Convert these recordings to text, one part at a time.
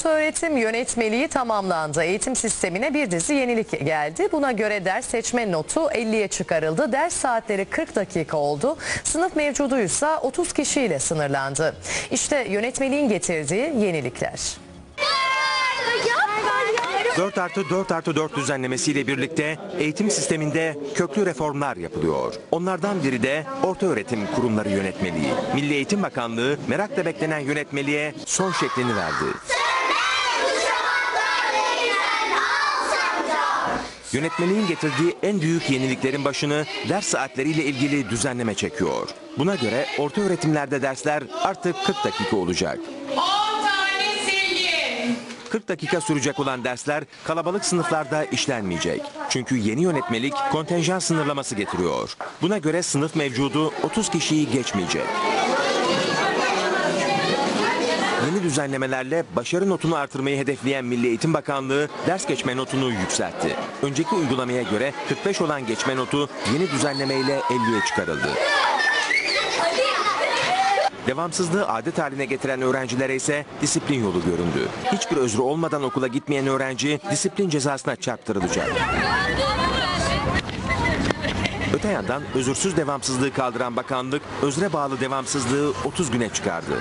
Orta öğretim yönetmeliği tamamlandı. Eğitim sistemine bir dizi yenilik geldi. Buna göre ders seçme notu 50'ye çıkarıldı. Ders saatleri 40 dakika oldu. Sınıf mevcuduysa 30 kişiyle sınırlandı. İşte yönetmeliğin getirdiği yenilikler. 4 artı 4 artı 4 düzenlemesiyle birlikte eğitim sisteminde köklü reformlar yapılıyor. Onlardan biri de orta öğretim kurumları yönetmeliği. Milli Eğitim Bakanlığı merakla beklenen yönetmeliğe son şeklini verdi. Yönetmeliğin getirdiği en büyük yeniliklerin başını ders saatleriyle ilgili düzenleme çekiyor. Buna göre orta öğretimlerde dersler artık 40 dakika olacak. 10 tane silgi. 40 dakika sürecek olan dersler kalabalık sınıflarda işlenmeyecek. Çünkü yeni yönetmelik kontenjan sınırlaması getiriyor. Buna göre sınıf mevcudu 30 kişiyi geçmeyecek. Yeni düzenlemelerle başarı notunu artırmayı hedefleyen Milli Eğitim Bakanlığı ders geçme notunu yükseltti. Önceki uygulamaya göre 45 olan geçme notu yeni düzenlemeyle 50'ye çıkarıldı. Devamsızlığı adet haline getiren öğrencilere ise disiplin yolu göründü. Hiçbir özrü olmadan okula gitmeyen öğrenci disiplin cezasına çarptırılacak. Öte yandan özürsüz devamsızlığı kaldıran bakanlık özre bağlı devamsızlığı 30 güne çıkardı.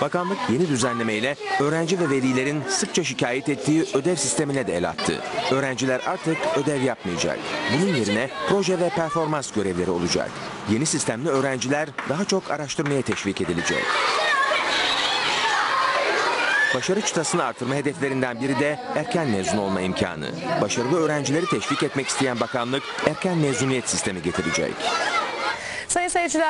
Bakanlık yeni düzenlemeyle öğrenci ve velilerin sıkça şikayet ettiği ödev sistemine de el attı. Öğrenciler artık ödev yapmayacak. Bunun yerine proje ve performans görevleri olacak. Yeni sistemle öğrenciler daha çok araştırmaya teşvik edilecek. Başarı çıtasını artırma hedeflerinden biri de erken mezun olma imkanı. Başarılı öğrencileri teşvik etmek isteyen bakanlık erken mezuniyet sistemi getirecek. Sayın seyirciler